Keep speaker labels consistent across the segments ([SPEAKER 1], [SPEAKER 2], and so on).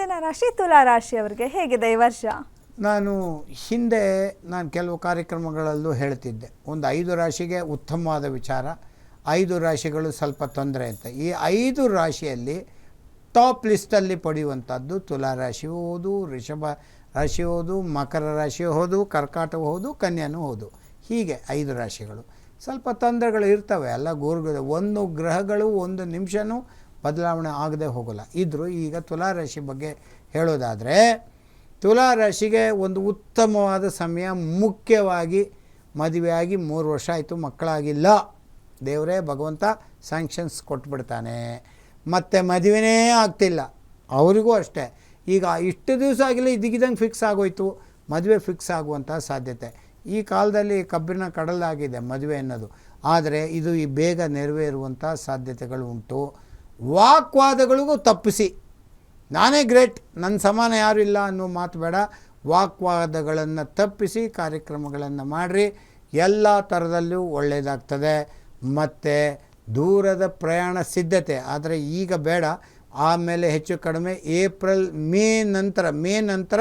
[SPEAKER 1] ಮುಂದಿನ ರಾಶಿ ತುಲಾ ರಾಶಿಯವರಿಗೆ ಹೇಗಿದೆ ಈ ವರ್ಷ?
[SPEAKER 2] ನಾನು ಹಿಂದೆ ನಾನು ಕೆಲವು ಕಾರ್ಯಕ್ರಮಗಳಲ್ಲೂ ಹೇಳ್ತಿದ್ದೆ. ಒಂದು ಐದು ರಾಶಿಗೆ ಉತ್ತಮವಾದ ವಿಚಾರ, ಐದು ರಾಶಿಗಳು ಸ್ವಲ್ಪ ತೊಂದರೆ ಅಂತ ಈ ಐದು ರಾಶಿಯಲ್ಲಿ ಟಾಪ್ ಲಿಸ್ಟಲ್ಲಿ ಪಡೆಯುವಂಥದ್ದು ತುಲಾ ರಾಶಿ ಹೋದು ಋಷಭ ರಾಶಿ ಹೋದು, ಮಕರ ರಾಶಿ ಹೋದು ಕರ್ಕಾಟ ಹೋದು, ಕನ್ಯಾನೂ ಹೋದು. ಹೀಗೆ ಐದು ರಾಶಿಗಳು. ಸ್ವಲ್ಪ ತೊಂದರೆಗಳು ಇರ್ತವೆ. ಅಲ್ಲ ಗುರುಗಳು ಒಂದು ಗ್ರಹಗಳು ಒಂದು ನಿಮಿಷನೂ ಬದಲಾವಣೆ ಆಗದೆ ಹೋಗೋಲ್ಲ. ಇದ್ದರೂ ಈಗ ತುಲಾ ರಾಶಿ ಬಗ್ಗೆ ಹೇಳೋದಾದರೆ, ತುಲಾ ರಾಶಿಗೆ ಒಂದು ಉತ್ತಮವಾದ ಸಮಯ ಮುಖ್ಯವಾಗಿ ಮದುವೆಯಾಗಿ ಮೂರು ವರ್ಷ ಆಯಿತು, ಮಕ್ಕಳಾಗಿಲ್ಲ. ದೇವರೇ, ಭಗವಂತ ಸ್ಯಾಂಕ್ಷನ್ಸ್ ಕೊಟ್ಬಿಡ್ತಾನೆ. ಮತ್ತು ಮದುವೆನೇ ಆಗ್ತಿಲ್ಲ. ಅವರಿಗೂ ಅಷ್ಟೇ. ಈಗ ಇಷ್ಟು ದಿವಸ ಆಗಿಲ್ಲ ಇದ್ದಕ್ಕಿದ್ದಂಗೆ ಫಿಕ್ಸ್ ಆಗೋಯ್ತು. ಮದುವೆ ಫಿಕ್ಸ್ ಆಗುವಂಥ ಸಾಧ್ಯತೆ. ಈ ಕಾಲದಲ್ಲಿ ಕಬ್ಬಿನ ಕಡಲಾಗಿದೆ ಮದುವೆ ಅನ್ನೋದು. ಆದರೆ ಇದು ಈ ಬೇಗ ನೆರವೇರುವಂಥ ಸಾಧ್ಯತೆಗಳು ಉಂಟು. ವಾಕ್ವಾದಗಳಿಗೂ ತಪ್ಪಿಸಿ. ನಾನೇ ಗ್ರೇಟ್, ನನ್ನ ಸಮಾನ ಯಾರೂ ಇಲ್ಲ ಅನ್ನೋ ಮಾತು ಬೇಡ. ವಾಕ್ವಾದಗಳನ್ನು ತಪ್ಪಿಸಿ, ಕಾರ್ಯಕ್ರಮಗಳನ್ನು ಮಾಡಿರಿ. ಎಲ್ಲ ಥರದಲ್ಲೂ ಒಳ್ಳೆಯದಾಗ್ತದೆ ಮತ್ತು ದೂರದ ಪ್ರಯಾಣ ಸಿದ್ಧತೆ, ಆದರೆ ಈಗ ಬೇಡ. ಆಮೇಲೆ ಹೆಚ್ಚು ಕಡಿಮೆ ಏಪ್ರಿಲ್, ಮೇ ನಂತರ ಮೇ ನಂತರ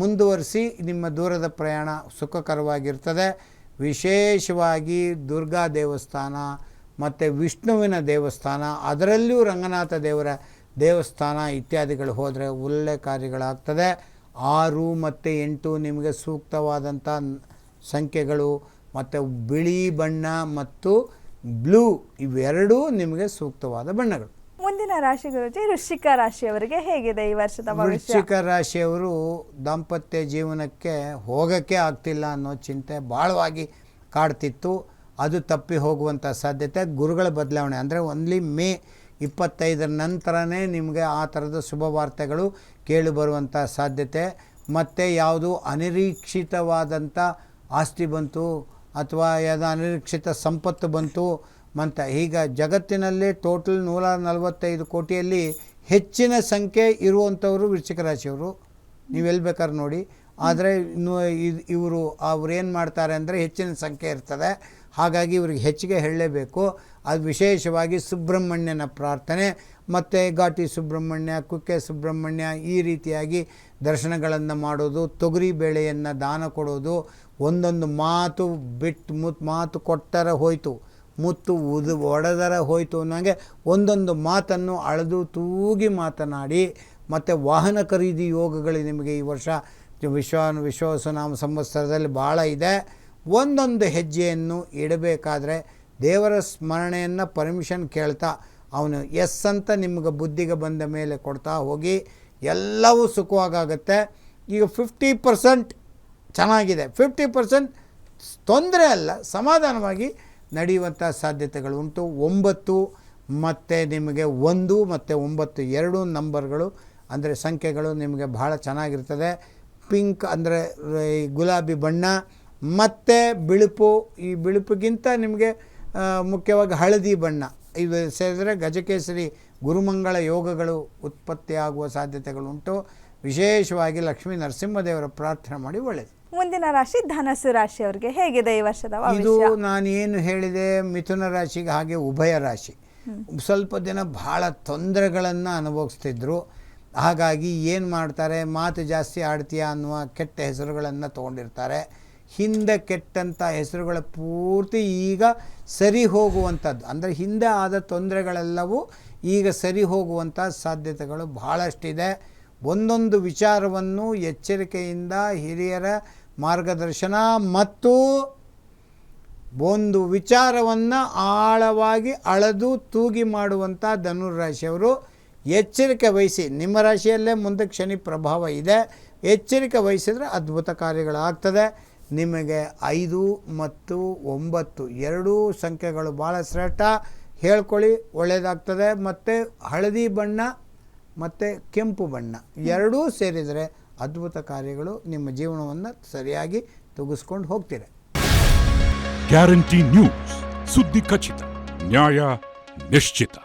[SPEAKER 2] ಮುಂದುವರಿಸಿ ನಿಮ್ಮ ದೂರದ ಪ್ರಯಾಣ ಸುಖಕರವಾಗಿರ್ತದೆ. ವಿಶೇಷವಾಗಿ ದುರ್ಗಾ ದೇವಸ್ಥಾನ ಮತ್ತು ವಿಷ್ಣುವಿನ ದೇವಸ್ಥಾನ ಅದರಲ್ಲಿಯೂ ರಂಗನಾಥ ದೇವರ ದೇವಸ್ಥಾನ ಇತ್ಯಾದಿಗಳು ಹೋದರೆ ಒಳ್ಳೆ ಕಾರ್ಯಗಳಾಗ್ತದೆ. ಆರು ಮತ್ತು ಎಂಟು ನಿಮಗೆ ಸೂಕ್ತವಾದಂಥ ಸಂಖ್ಯೆಗಳು ಮತ್ತು ಬಿಳಿ ಬಣ್ಣ ಮತ್ತು ಬ್ಲೂ ಇವೆರಡೂ ನಿಮಗೆ ಸೂಕ್ತವಾದ ಬಣ್ಣಗಳು.
[SPEAKER 1] ಮುಂದಿನ ರಾಶಿ ಗುರುಜಿ ವೃಶ್ಚಿಕ ರಾಶಿಯವರಿಗೆ ಹೇಗಿದೆ ಈ ವರ್ಷದ
[SPEAKER 2] ವೃಶ್ಚಿಕ ರಾಶಿಯವರು ದಾಂಪತ್ಯ ಜೀವನಕ್ಕೆ ಹೋಗಕ್ಕೆ ಆಗ್ತಿಲ್ಲ ಅನ್ನೋ ಚಿಂತೆ ಭಾಳವಾಗಿ ಕಾಡ್ತಿತ್ತು. ಅದು ತಪ್ಪಿ ಹೋಗುವಂಥ ಸಾಧ್ಯತೆ, ಗುರುಗಳ ಬದಲಾವಣೆ. ಅಂದರೆ ಒನ್ಲಿ ಮೇ ಇಪ್ಪತ್ತೈದರ ನಂತರನೇ ನಿಮಗೆ ಆ ಥರದ ಶುಭ ವಾರ್ತೆಗಳು ಕೇಳಿ ಬರುವಂಥ ಸಾಧ್ಯತೆ. ಮತ್ತು ಯಾವುದು ಅನಿರೀಕ್ಷಿತವಾದಂಥ ಆಸ್ತಿ ಬಂತು ಅಥವಾ ಯಾವುದೋ ಅನಿರೀಕ್ಷಿತ ಸಂಪತ್ತು ಬಂತು ಅಂತ. ಈಗ ಜಗತ್ತಿನಲ್ಲಿ ಟೋಟಲ್ ನೂರ ನಲವತ್ತೈದು ಕೋಟಿಯಲ್ಲಿ ಹೆಚ್ಚಿನ ಸಂಖ್ಯೆ ಇರುವಂಥವರು ವೃಶ್ಚಿಕ ರಾಶಿಯವರು. ನೀವು ಎಲ್ಲಿ ಬೇಕಾದ್ರೆ ನೋಡಿ. ಆದರೆ ಇನ್ನು ಇದು ಇವರು ಅವ್ರು ಏನು ಮಾಡ್ತಾರೆ ಅಂದರೆ ಹೆಚ್ಚಿನ ಸಂಖ್ಯೆ ಇರ್ತದೆ. ಹಾಗಾಗಿ ಇವ್ರಿಗೆ ಹೆಚ್ಚಿಗೆ ಹೇಳಲೇಬೇಕು. ಅದು ವಿಶೇಷವಾಗಿ ಸುಬ್ರಹ್ಮಣ್ಯನ ಪ್ರಾರ್ಥನೆ, ಮತ್ತು ಘಾಟಿ ಸುಬ್ರಹ್ಮಣ್ಯ, ಕುಕ್ಕೆ ಸುಬ್ರಹ್ಮಣ್ಯ ಈ ರೀತಿಯಾಗಿ ದರ್ಶನಗಳನ್ನು ಮಾಡೋದು, ತೊಗರಿ ಬೇಳೆಯನ್ನು ದಾನ ಕೊಡೋದು, ಒಂದೊಂದು ಮಾತು ಬಿಟ್ಟು ಮುತ್ ಮಾತು ಕೊಟ್ಟರೆ ಹೋಯಿತು, ಮುತ್ತು ಉದು ಒಡೆದರ ಹೋಯಿತು ಅನ್ನೋಂಗೆ ಒಂದೊಂದು ಮಾತನ್ನು ಅಳೆದು ತೂಗಿ ಮಾತನಾಡಿ, ಮತ್ತು ವಾಹನ ಖರೀದಿ ಯೋಗಗಳು ನಿಮಗೆ ಈ ವರ್ಷ ವಿಶ್ವ ವಿಶ್ವಾಸನಾಮ ಸಂವತ್ಸರದಲ್ಲಿ ಭಾಳ ಇದೆ. ಒಂದೊಂದು ಹೆಜ್ಜೆಯನ್ನು ಇಡಬೇಕಾದ್ರೆ ದೇವರ ಸ್ಮರಣೆಯನ್ನು ಪರ್ಮಿಷನ್ ಕೇಳ್ತಾ ಅವನು ಎಸ್ ಅಂತ ನಿಮ್ಗೆ ಬುದ್ಧಿಗೆ ಬಂದ ಮೇಲೆ ಕೊಡ್ತಾ ಹೋಗಿ ಎಲ್ಲವೂ ಸುಖವಾಗುತ್ತೆ ಈಗ ಫಿಫ್ಟಿ ಪರ್ಸೆಂಟ್ ಚೆನ್ನಾಗಿದೆ. ಫಿಫ್ಟಿ ಪರ್ಸೆಂಟ್ ತೊಂದರೆ ಅಲ್ಲ, ಸಮಾಧಾನವಾಗಿ ನಡೆಯುವಂಥ ಸಾಧ್ಯತೆಗಳು ಉಂಟು. ಒಂಬತ್ತು ಮತ್ತು ನಿಮಗೆ ಒಂದು ಮತ್ತು ಒಂಬತ್ತು ಎರಡು ನಂಬರ್ಗಳು ಅಂದರೆ ಸಂಖ್ಯೆಗಳು ನಿಮಗೆ ಭಾಳ ಚೆನ್ನಾಗಿರ್ತದೆ. ಪಿಂಕ್ ಅಂದರೆ ಈ ಗುಲಾಬಿ ಬಣ್ಣ ಮತ್ತು ಬಿಳುಪು. ಈ ಬಿಳುಪಿಗಿಂತ ನಿಮಗೆ ಮುಖ್ಯವಾಗಿ ಹಳದಿ ಬಣ್ಣ. ಇದು ಸೇರಿದರೆ ಗಜಕೇಸರಿ ಗುರುಮಂಗಳ ಯೋಗಗಳು ಉತ್ಪತ್ತಿಯಾಗುವ ಸಾಧ್ಯತೆಗಳುಂಟು. ವಿಶೇಷವಾಗಿ ಲಕ್ಷ್ಮೀ ನರಸಿಂಹದೇವರ ಪ್ರಾರ್ಥನೆ ಮಾಡಿ ಒಳ್ಳೆಯದು
[SPEAKER 1] ಮುಂದಿನ ರಾಶಿ ಧನಸ್ಸು ರಾಶಿಯವರಿಗೆ ಹೇಗಿದೆ ಈ ವರ್ಷದ
[SPEAKER 2] ಇದು ನಾನು ಏನು ಹೇಳಿದೆ ಮಿಥುನ ರಾಶಿಗೆ ಹಾಗೆ ಉಭಯ ರಾಶಿ. ಸ್ವಲ್ಪ ದಿನ ಭಾಳ ತೊಂದರೆಗಳನ್ನು ಅನುಭವಿಸ್ತಿದ್ರು. ಹಾಗಾಗಿ ಏನು ಮಾಡ್ತಾರೆ, ಮಾತು ಜಾಸ್ತಿ ಆಡ್ತೀಯ ಅನ್ನುವ ಕೆಟ್ಟ ಹೆಸರುಗಳನ್ನು ತೊಗೊಂಡಿರ್ತಾರೆ. ಹಿಂದೆ ಕೆಟ್ಟಂಥ ಹೆಸರುಗಳ ಪೂರ್ತಿ ಈಗ ಸರಿ ಹೋಗುವಂಥದ್ದು. ಅಂದರೆ ಹಿಂದೆ ಆದ ತೊಂದರೆಗಳೆಲ್ಲವೂ ಈಗ ಸರಿ ಹೋಗುವಂಥ ಸಾಧ್ಯತೆಗಳು ಬಹಳಷ್ಟಿದೆ. ಒಂದೊಂದು ವಿಚಾರವನ್ನು ಎಚ್ಚರಿಕೆಯಿಂದ ಹಿರಿಯರ ಮಾರ್ಗದರ್ಶನ ಮತ್ತು ಒಂದು ವಿಚಾರವನ್ನು ಆಳವಾಗಿ ಅಳೆದು ತೂಗಿ ಮಾಡುವಂಥ ಧನುರಾಶಿಯವರು ಎಚ್ಚರಿಕೆ ವಹಿಸಿ. ನಿಮ್ಮ ರಾಶಿಯಲ್ಲೇ ಮುಂದಕ್ಕೆ ಶನಿ ಪ್ರಭಾವ ಇದೆ. ಎಚ್ಚರಿಕೆ ವಹಿಸಿದರೆ ಅದ್ಭುತ ಕಾರ್ಯಗಳಾಗ್ತದೆ. ನಿಮಗೆ ಐದು ಮತ್ತು ಒಂಬತ್ತು ಎರಡೂ ಸಂಖ್ಯೆಗಳು ಭಾಳ ಶ್ರೇಷ್ಠ. ಹೇಳ್ಕೊಳ್ಳಿ, ಒಳ್ಳೆಯದಾಗ್ತದೆ. ಮತ್ತು ಹಳದಿ ಬಣ್ಣ ಮತ್ತು ಕೆಂಪು ಬಣ್ಣ ಎರಡೂ ಸೇರಿದರೆ ಅದ್ಭುತ ಕಾರ್ಯಗಳು ನಿಮ್ಮ ಜೀವನವನ್ನು ಸರಿಯಾಗಿ ತೆಗೆಸ್ಕೊಂಡು ಹೋಗ್ತೀರ.
[SPEAKER 3] Guarantee news. ಸುದ್ದಿ ಖಚಿತ, ನ್ಯಾಯ ನಿಶ್ಚಿತ.